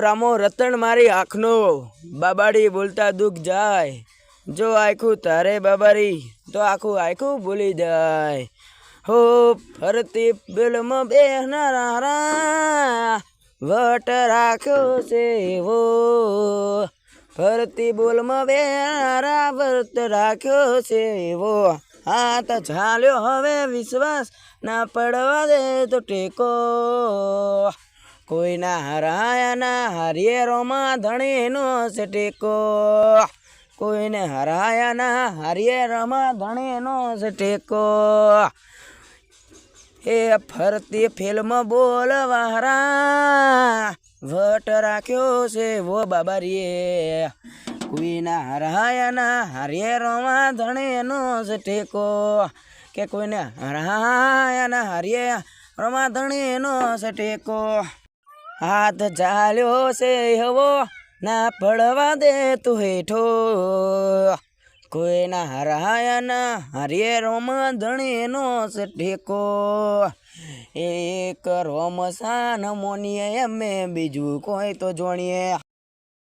રામો રતન મારી આંખનો. બાબાડી બોલતા દુઃખ જાય. જો આખું તારે બાબારી, તો આખું આખું ભૂલી જાય. હો, ફરતી બિલમાં બેહનારા, વટ રાખ્યો છે એવો ફરતી બોલમાં બેહનારા, વટ રાખ્યો છે એવો હાથ ચાલ્યો હવે વિશ્વાસ ના પડવા દે તો ટેકો. કોઈના હરાયાના હરિયેરોમાં ધણીનો છે ટેકો કોઈને હરાયાના હરિયેરોમાં ધણીનો છે ટેકો એ ફરતી ફિલ્મ બોલવારા. વટ રાખ્યો છે વો બાબારીએ. કોઈના હરાયાના હરિયેરોમાં ધણીનો છે ટેકો કે કોઈને હરાયાના રમા ધણીનો છે ટેકો હાથ ચાલ્યો છે હવો, ના પડવા દે તું હેઠો. કોઈના હરાયાના હરિયે રોમ ધણીનો છે ટેકો એક રોમ સાન મોનીએ, એમે બીજું કોઈ તો જોણીએ.